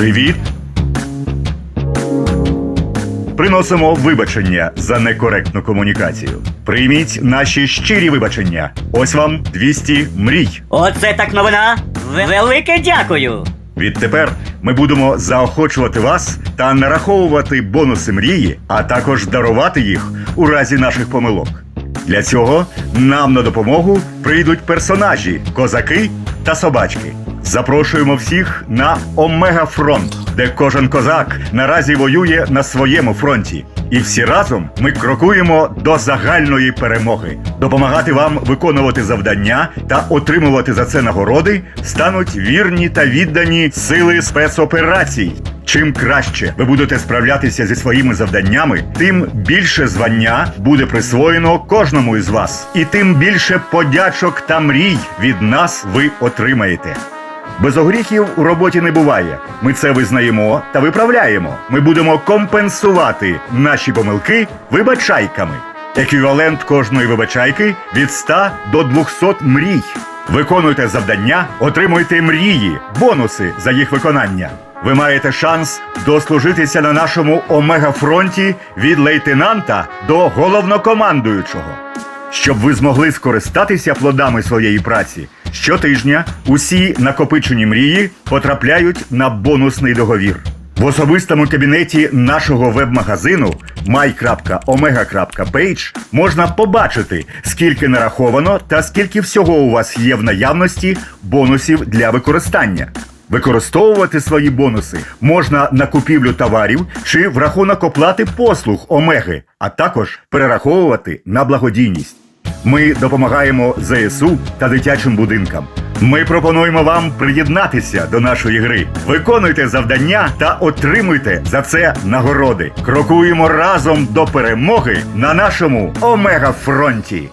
Привіт. Приносимо вибачення за некоректну комунікацію. Прийміть наші щирі вибачення. Ось вам 200 мрій. Оце так новина. Велике дякую. Відтепер ми будемо заохочувати вас та нараховувати бонуси мрії, а також дарувати їх у разі наших помилок. Для цього нам на допомогу прийдуть персонажі, козаки та собачки. Запрошуємо всіх на Омега Фронт, де кожен козак наразі воює на своєму фронті. І всі разом ми крокуємо до загальної перемоги. Допомагати вам виконувати завдання та отримувати за це нагороди стануть вірні та віддані сили спецоперацій. Чим краще ви будете справлятися зі своїми завданнями, тим більше звання буде присвоєно кожному із вас, і тим більше подячок та мрій від нас ви отримаєте. Без огріхів у роботі не буває. Ми це визнаємо та виправляємо. Ми будемо компенсувати наші помилки вибачайками. Еквівалент кожної вибачайки від 100 до 200 мрій. Виконуйте завдання, отримуйте мрії, бонуси за їх виконання. Ви маєте шанс дослужитися на нашому омега-фронті від лейтенанта до головнокомандуючого. Щоб ви змогли скористатися плодами своєї праці, щотижня усі накопичені мрії потрапляють на бонусний договір. В особистому кабінеті нашого веб-магазину my.omega.page можна побачити, скільки нараховано та скільки всього у вас є в наявності бонусів для використання. Використовувати свої бонуси можна на купівлю товарів чи в рахунок оплати послуг Омеги, а також перераховувати на благодійність. Ми допомагаємо ЗСУ та дитячим будинкам. Ми пропонуємо вам приєднатися до нашої гри. Виконуйте завдання та отримуйте за це нагороди. Крокуємо разом до перемоги на нашому Омега фронті.